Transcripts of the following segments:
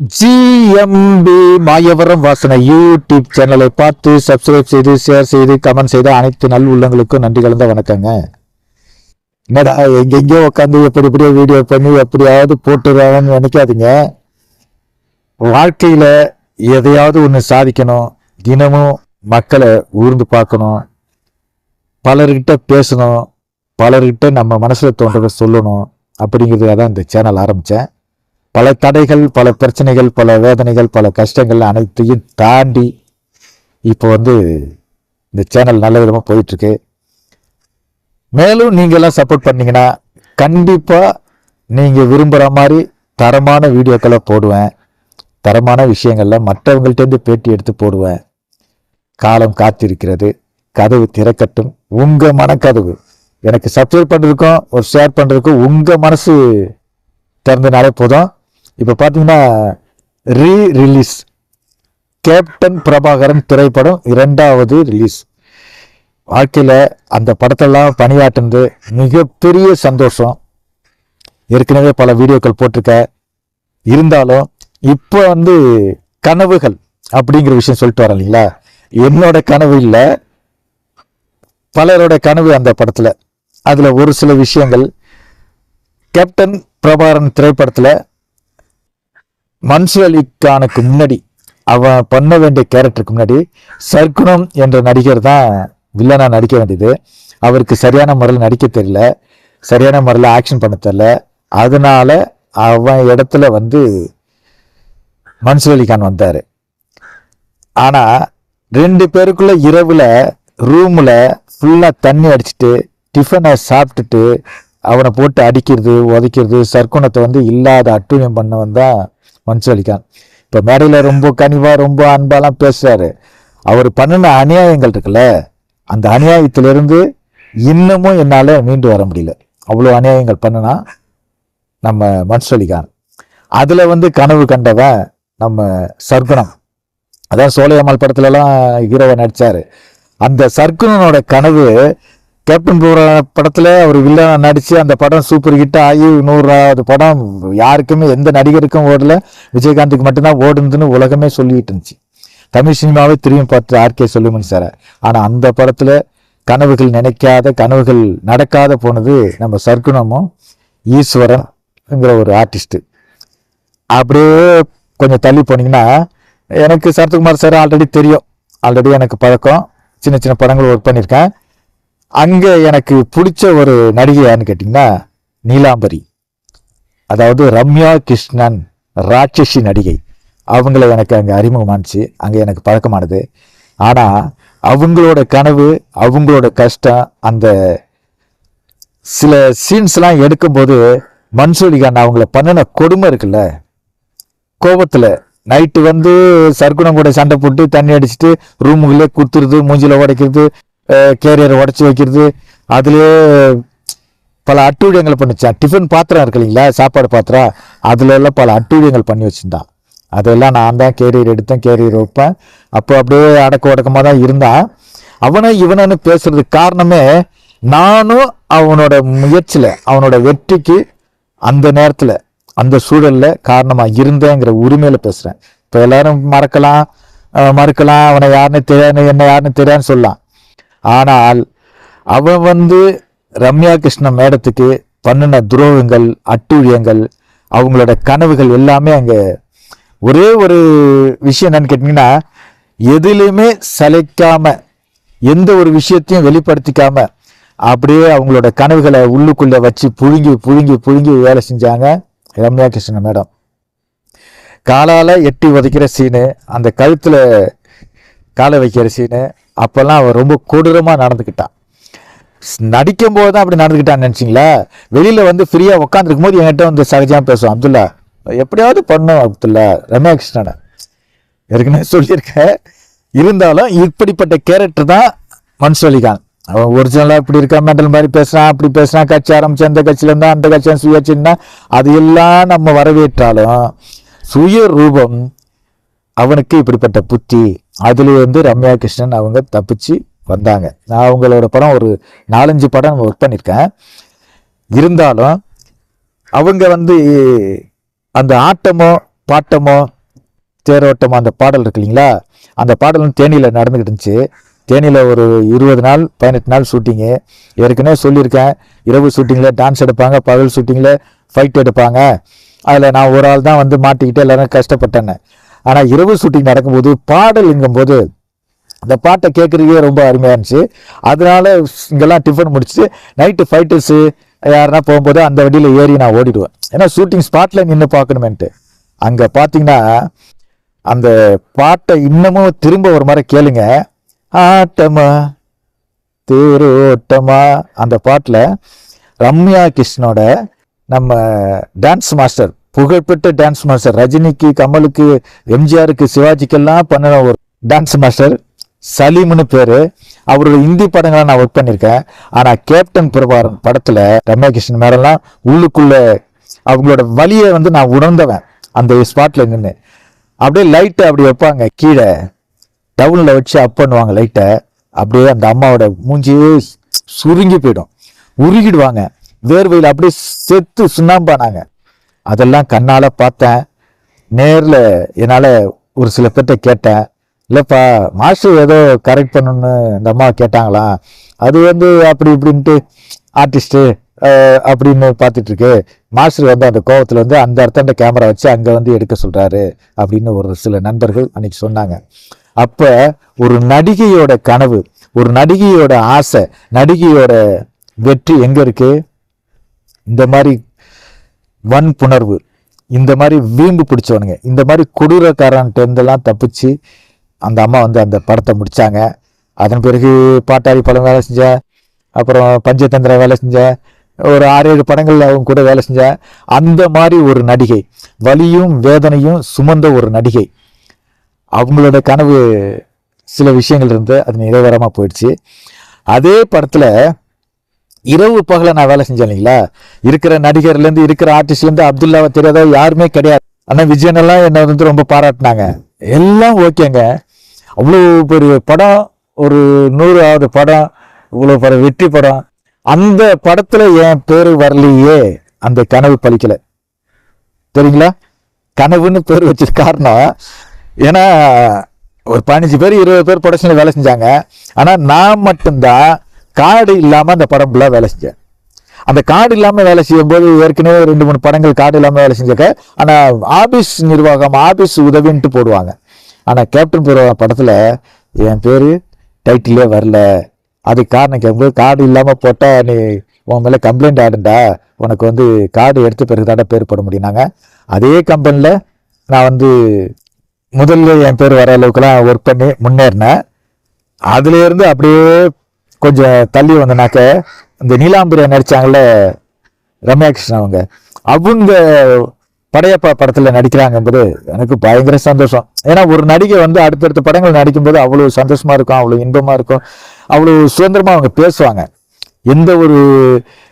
GMP Mayavaram வாசனை YouTube சேனலை பார்த்து சப்ஸ்கிரைப் செய்து ஷேர் செய்து கமெண்ட் செய்து அனைத்து நல் உள்ளங்களுக்கும் நன்றி கலந்த வணக்கங்க. என்னடா எங்கெங்கயோ உட்காந்து எப்படி எப்படியோ வீடியோ பண்ணி எப்படியாவது போட்டுறாங்கன்னு நினைக்காதீங்க. வாழ்க்கையில எதையாவது ஒன்று சாதிக்கணும். தினமும் மக்களை ஊர்ந்து பார்க்கணும். பலர்கிட்ட பேசணும். பலர்கிட்ட நம்ம மனசுல தோன்றதை சொல்லணும். அப்படிங்கிறது தான் இந்த சேனல் ஆரம்பித்தேன் பல தடைகள் பல பிரச்சனைகள் பல வேதனைகள் பல கஷ்டங்கள் அனைத்தையும் தாண்டி இப்போ வந்து இந்த சேனல் நல்ல விதமாக போயிட்டுருக்கு. மேலும் நீங்களாம் சப்போர்ட் பண்ணிங்கன்னா கண்டிப்பாக நீங்கள் விரும்புகிற மாதிரி தரமான வீடியோக்களை போடுவேன். தரமான விஷயங்களில் மற்றவங்கள்ட்டேருந்து பேட்டி எடுத்து போடுவேன். காலம் காத்திருக்கிறது. கதவு திறக்கட்டும். உங்கள் மனக்கதவு. எனக்கு சப்ஸ்கிரைப் பண்ணுறதுக்கும் ஒரு ஷேர் பண்ணுறதுக்கும் உங்கள் மனசு திறந்தனாலே போதும். இப்போ பார்த்தீங்கன்னா ரீ ரிலீஸ் கேப்டன் பிரபாகரன் திரைப்படம் இரண்டாவது ரிலீஸ் வாழ்க்கையில் அந்த படத்தெல்லாம் பணியாற்றுனது மிகப்பெரிய சந்தோஷம். ஏற்கனவே பல வீடியோக்கள் போட்டிருக்க. இருந்தாலும் இப்போ வந்து கனவுகள் அப்படிங்கிற விஷயம் சொல்லிட்டு வரேன் இல்லைங்களா? என்னோட கனவு இல்லை. பலரோட கனவு அந்த படத்தில். அதில் ஒரு சில விஷயங்கள். கேப்டன் பிரபாகரன் திரைப்படத்தில் மன்சூர் அலி கானுக்கு முன்னாடி அவன் பண்ண வேண்டிய கேரக்டருக்கு முன்னாடி சர்க்குணம் என்ற நடிகர் தான் வில்லனா நடிக்க வேண்டியது. அவருக்கு சரியான முறையில் நடிக்க தெரியல. சரியான முறையில் ஆக்ஷன் பண்ண தெரியல. அதனால அவன் இடத்துல வந்து மன்சூர் அலி கான் வந்தார். ஆனால் ரெண்டு பேருக்குள்ள இரவில் ரூமில் ஃபுல்லாக தண்ணி அடிச்சுட்டு டிஃபனை சாப்பிட்டுட்டு அவனை போட்டு அடிக்கிறது உதைக்கிறது சர்க்குணத்தை வந்து இல்லாத அட்டூழியம் பண்ணவன் தான் மன்சூர் இப்போ மேடையில் ரொம்ப கனிவாக ரொம்ப அன்பாலாம் பேசுறாரு. அவர் பண்ணின அநியாயங்கள் இருக்குல்ல அந்த அநியாயத்திலிருந்து இன்னமும் என்னால் மீண்டு வர முடியல. அவ்வளோ அநியாயங்கள் பண்ணுனா நம்ம மன்சூர் அதில் வந்து கனவு கண்டவன் நம்ம சர்க்குணம். அதான் சோலையம்மாள் படத்துலலாம் ஹீரோவை நடித்தார் அந்த சர்க்குணனோட கனவு கேப்டன் பூரா படத்தில் அவர் வில்லனாக நடித்து அந்த படம் சூப்பர் ஹிட் ஆகி நூறாவது படம் யாருக்குமே எந்த நடிகருக்கும் ஓடல. விஜயகாந்துக்கு மட்டும்தான் ஓடுதுன்னு உலகமே சொல்லிட்டு இருந்துச்சு. தமிழ் சினிமாவே திரும்பி பார்த்து ஆர்கே சொல்லுமன் சார். ஆனால் அந்த படத்தில் கனவுகள் நினைக்காத கனவுகள் நடக்காத போனது நம்ம சர்க்குணமும் ஈஸ்வரன்ங்கிற ஒரு ஆர்டிஸ்ட்டு அப்படியே கொஞ்சம் தள்ளி போனீங்கன்னா எனக்கு சரத்குமார் சார் ஆல்ரெடி தெரியும். ஆல்ரெடி எனக்கு பழக்கம். சின்ன சின்ன படங்கள் ஒர்க் பண்ணியிருக்கேன். அங்கே எனக்கு பிடிச்ச ஒரு நடிகை யாருன்னு கேட்டிங்கன்னா நீலாம்பரி. அதாவது ரம்யா கிருஷ்ணன் ராட்சசி நடிகை. அவங்கள எனக்கு அங்கே அறிமுகமானுச்சு அங்கே எனக்கு பழக்கமானது. ஆனால் அவங்களோட கனவு அவங்களோட கஷ்டம் அந்த சில சீன்ஸ்லாம் எடுக்கும்போது மன்சூரிகான் அவங்கள பண்ணின கொடுமை இருக்குல்ல? கோபத்தில் நைட்டு வந்து சர்க்குணம் கூட சண்டை போட்டு தண்ணி அடிச்சுட்டு ரூமுக்குள்ளே குத்துறது மூஞ்சில உடைக்கிறது கேரியரை உடச்சி வைக்கிறது. அதுலேயே பல அட்டூழியங்கள் பண்ணிச்சான் டிஃபன் பாத்திரம் இருக்கு இல்லைங்களா? சாப்பாடு பாத்திரம். அதில் எல்லாம் பல அட்டூழியங்கள் பண்ணி வச்சுருந்தான் அதெல்லாம் நான் தான் கேரியர் எடுத்தேன் கேரியர் வைப்பேன். அப்போ அப்படியே அடக்க உடக்கமாக தான் இருந்தான் அவனை இவனன்னு பேசுறதுக்கு காரணமே நானும் அவனோட முயற்சியில் அவனோட வெற்றிக்கு அந்த நேரத்தில் அந்த சூழலில் காரணமாக இருந்தேங்கிற உரிமையில் பேசுகிறேன் இப்போ எல்லாரும் மறக்கலாம் மறுக்கலாம் அவனை யாருன்னு தெரியாது என்ன யாருன்னு தெரியாதுன்னு சொல்லலாம். ஆனால் அவன் வந்து ரம்யா கிருஷ்ணன் மேடத்துக்கு பண்ணின துரோகங்கள் அட்டூழியங்கள் அவங்களோட கனவுகள் எல்லாமே அங்கே ஒரே ஒரு விஷயம் என்னன்னு கேட்டிங்கன்னா எதுலையுமே சலைக்காம எந்த ஒரு விஷயத்தையும் வெளிப்படுத்திக்காம அப்படியே அவங்களோட கனவுகளை உள்ளுக்குள்ளே வச்சு புழுங்கி புழுங்கி புழுங்கி வேலை செஞ்சாங்க ரம்யா கிருஷ்ணன் மேடம். காலால் எட்டி உதைக்கிற சீனு அந்த கழுத்தில் காலை வைக்கிற சீனு அப்போல்லாம் அவன் ரொம்ப கொடூரமாக நடந்துக்கிட்டான். நடிக்கும் போது தான் அப்படி நடந்துக்கிட்டான்னு நினச்சிங்களா? வெளியில் வந்து ஃப்ரீயாக உட்காந்துருக்கும் போது என்கிட்ட வந்து சகஜமாக பேசுவான் அப்துல்லா எப்படியாவது பண்ணும் அப்துல்லா ரம்யா ஏற்கனவே சொல்லியிருக்கேன். இருந்தாலும் இப்படிப்பட்ட கேரக்டர் தான் மன்சூர் அவன் ஒரிஜினலாக இப்படி இருக்கா மெண்டல் மாதிரி பேசுகிறான் அப்படி பேசுகிறான் கட்சி ஆரம்பிச்சு அந்த கட்சியில இருந்தா அந்த கட்சியை சுயாட்சின்னா அது எல்லாம் நம்ம வரவேற்றாலும் சுய ரூபம் அவனுக்கு இப்படிப்பட்ட புத்தி. அதுலேருந்து வந்து ரம்யா கிருஷ்ணன் அவங்க தப்பிச்சு வந்தாங்க. நான் அவங்களோட படம் ஒரு நாலஞ்சு படம் ஒர்க் பண்ணியிருக்கேன் இருந்தாலும் அவங்க வந்து அந்த ஆட்டமோ பாட்டமோ தேரோட்டமோ அந்த பாடல் இருக்கு இல்லைங்களா? அந்த பாடலும் தேனியில் நடந்துக்கிட்டு இருந்துச்சு. தேனியில் ஒரு இருபது நாள் பதினெட்டு நாள் ஷூட்டிங்கு ஏற்கனவே சொல்லியிருக்கேன். இரவு ஷூட்டிங்கில் டான்ஸ் எடுப்பாங்க பகல் ஷூட்டிங்கில் ஃபைட் எடுப்பாங்க. அதில் நான் ஒரு ஆள் தான் வந்து மாட்டிக்கிட்டு எல்லாரும் கஷ்டப்பட்டேன்னு. ஆனால் இரவு ஷூட்டிங் நடக்கும்போது பாடலுங்கும்போது அந்த பாட்டை கேட்குறதுக்கே ரொம்ப அருமையாக இருந்துச்சு. அதனால இங்கெல்லாம் டிஃபன் முடிச்சுட்டு நைட்டு ஃபைட்டர்ஸு யாருன்னா போகும்போது அந்த வண்டியில் ஏறி நான் ஓடிடுவேன். ஏன்னா ஷூட்டிங் ஸ்பாட்டில் நின்று பார்க்கணுமேன்ட்டு. அங்கே பார்த்தீங்கன்னா அந்த பாட்டை இன்னமும் திரும்ப ஒரு மாதிரி கேளுங்க. ஆட்டமா தேரோட்டமா அந்த பாட்டில் ரம்யா கிருஷ்ணோட நம்ம டான்ஸ் மாஸ்டர் புகழ்பெற்ற டான்ஸ் மாஸ்டர் ரஜினிக்கு கமலுக்கு எம்ஜிஆருக்கு சிவாஜிக்கெல்லாம் பண்ணின ஒரு டான்ஸ் மாஸ்டர் சலீம்னு பேரு. அவரோட இந்தி படங்களை நான் ஒர்க் பண்ணியிருக்கேன். ஆனா கேப்டன் பிரபாரன் படத்துல ரம்யா கிருஷ்ணன் மேலெல்லாம் உள்ளுக்குள்ள அவங்களோட வலியை வந்து நான் உணர்ந்தவன். அந்த ஸ்பாட்ல நின்று அப்படியே லைட்டை அப்படி வைப்பாங்க. கீழே டவுனில் வச்சு அப் பண்ணுவாங்க லைட்டை அப்படியே அந்த அம்மாவோட மூஞ்சியே சுருங்கி போயிடும். உருகிடுவாங்க. வேர்வையில் அப்படியே செத்து சுண்ணாம்பானாங்க. அதெல்லாம் கண்ணால் பார்த்தேன். நேரில் என்னால் ஒரு சில பேர்கிட்ட கேட்டேன். இல்லைப்பா மாஸ்டர் ஏதோ கரெக்ட் பண்ணணும்னு இந்த அம்மா கேட்டாங்களா? அது வந்து அப்படி இப்படின்ட்டு ஆர்டிஸ்ட்டு அப்படின்னு பார்த்துட்ருக்கு. மாஸ்டர் வந்து அந்த கோபத்தில் வந்து அந்த இடத்தாண்ட கேமரா வச்சு அங்கே வந்து எடுக்க சொல்கிறாரு அப்படின்னு ஒரு சில நண்பர்கள் அன்னைக்கு சொன்னாங்க. அப்போ ஒரு நடிகையோட கனவு ஒரு நடிகையோட ஆசை நடிகையோட வெற்றி எங்கே இருக்குது இந்த மாதிரி வன்புணர்வு. இந்த மாதிரி வீம்பு பிடிச்சவனுங்க. இந்த மாதிரி கொடூரக்காரன்ட்டேருந்தெல்லாம் தப்பிச்சு அந்த அம்மா வந்து அந்த படத்தை முடிச்சாங்க. அதன் பிறகு பாட்டாளி படம் வேலை செஞ்சேன் அப்புறம் பஞ்சதந்திர வேலை செஞ்சேன் ஒரு ஆறு ஏழு படங்களில் அவங்க கூட வேலை செஞ்சேன் அந்த மாதிரி ஒரு நடிகை. வலியும் வேதனையும் சுமந்த ஒரு நடிகை. அவங்களோட கனவு சில விஷயங்கள் இருந்து அது நிறைவேறமாக போயிடுச்சு. அதே படத்தில் இரவு பகல நான் வேலை செஞ்சேன் இல்லைங்களா? இருக்கிற நடிகர்லேருந்து இருக்கிற ஆர்டிஸ்ட்லேருந்து அப்துல்லாவை தெரியாத யாருமே கிடையாது. ஆனால் விஜயன் எல்லாம் என்னை வந்து ரொம்ப பாராட்டினாங்க. எல்லாம் ஓகேங்க. அவ்வளோ பெரிய படம் ஒரு நூறாவது படம் இவ்வளோ பெரிய வெற்றி படம். அந்த படத்தில் என் பேர் வரலையே. அந்த கனவு பழிக்கலை தெரியுங்களா? கனவுன்னு பேர் வச்சது காரணம் ஏன்னா ஒரு பதினஞ்சு பேர் இருபது பேர் ப்ரொடக்ஷனில் வேலை செஞ்சாங்க. ஆனால் நான் மட்டும்தான் கார்டு இல்லாமல் அந்த படம் ஃபுல்லாக வேலை செஞ்சேன் அந்த கார்டு இல்லாமல் வேலை செய்யும்போது ஏற்கனவே ரெண்டு மூணு படங்கள் கார்டு இல்லாமல் வேலை செஞ்சாக்க ஆனால் ஆபீஸ் நிர்வாகம் ஆபீஸ் உதவின்ட்டு போடுவாங்க. ஆனால் கேப்டன் பூர்வா படத்தில் என் பேர் டைட்டிலே வரல. அதுக்கு காரணம் கேட்கும்போது கார்டு இல்லாமல் போட்டால் நீ உன் மேலே கம்ப்ளைண்ட் ஆடுண்டா? உனக்கு வந்து கார்டு எடுத்த பிறகு தாண்டா பேர் போட முடியும்னாங்க. அதே கம்பெனியில் நான் வந்து முதல்ல என் பேர் வர அளவுக்குலாம் ஒர்க் பண்ணி முன்னேறினேன். அதுலேருந்து அப்படியே கொஞ்சம் தள்ளி வந்தனாக்க இந்த நீலாம்பரியா நடித்தாங்கள ரம்யா கிருஷ்ணன் அவங்க. அவங்க படையப்பா படத்தில் நடிக்கிறாங்க என்பது எனக்கு பயங்கர சந்தோஷம். ஏன்னா ஒரு நடிகை வந்து அடுத்தடுத்த படங்கள் நடிக்கும்போது அவ்வளோ சந்தோஷமாக இருக்கும் அவ்வளோ இன்பமாக இருக்கும் அவ்வளோ சுதந்திரமாக அவங்க பேசுவாங்க. எந்த ஒரு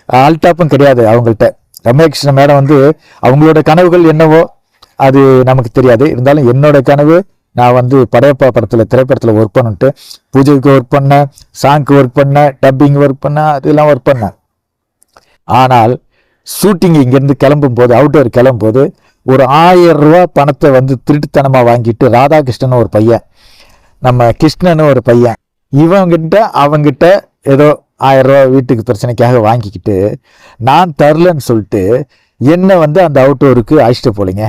ஆல்டாப்பும் கிடையாது அவங்கள்ட்ட. ரம்யா கிருஷ்ணன் மேடம் வந்து அவங்களோட கனவுகள் என்னவோ அது நமக்கு தெரியாது. இருந்தாலும் என்னோட கனவு நான் வந்து படையப்பா படத்தில் திரைப்படத்தில் ஒர்க் பண்ணிட்டு பூஜைக்கு ஒர்க் பண்ணேன் சாங்க்கு ஒர்க் பண்ணேன் டப்பிங் ஒர்க் பண்ணேன் அதெல்லாம் ஒர்க் பண்ணேன். ஆனால் ஷூட்டிங் இங்கேருந்து கிளம்பும் போது அவுட்டோர் கிளம்பும் போது ஒரு ஆயிரம் ரூபா பணத்தை வந்து திருட்டுத்தனமாக வாங்கிட்டு ராதாகிருஷ்ணன் ஒரு பையன் நம்ம கிருஷ்ணன் ஒரு பையன் இவங்கிட்ட அவங்கிட்ட ஏதோ ஆயிரம் வீட்டுக்கு பிரச்சனைக்காக வாங்கிக்கிட்டு நான் தரலன்னு சொல்லிட்டு என்னை வந்து அந்த அவுட்டோருக்கு அழைச்சிட்டு போலிங்க.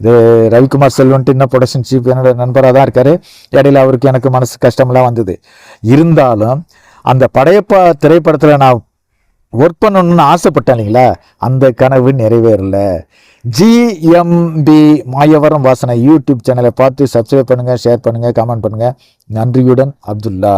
இது ரவிக்குமார் செல்வன்ட்டு இன்னும் ப்ரொடக்ஷன் சீஃப் என்னோட நண்பராக தான் இருக்காரு. இடையில அவருக்கு எனக்கு மனசு கஷ்டமெல்லாம் வந்தது. இருந்தாலும் அந்த படையப்பா திரைப்படத்தில் நான் ஒர்க் பண்ணணும்னு ஆசைப்பட்டேன் இல்லைங்களா? அந்த கனவு நிறைவேறல. ஜிஎம்பி மாயவரம் வாசனை யூடியூப் சேனலை பார்த்து சப்ஸ்கிரைப் பண்ணுங்கள் ஷேர் பண்ணுங்கள் கமெண்ட் பண்ணுங்கள் நன்றியுடன் அப்துல்லா.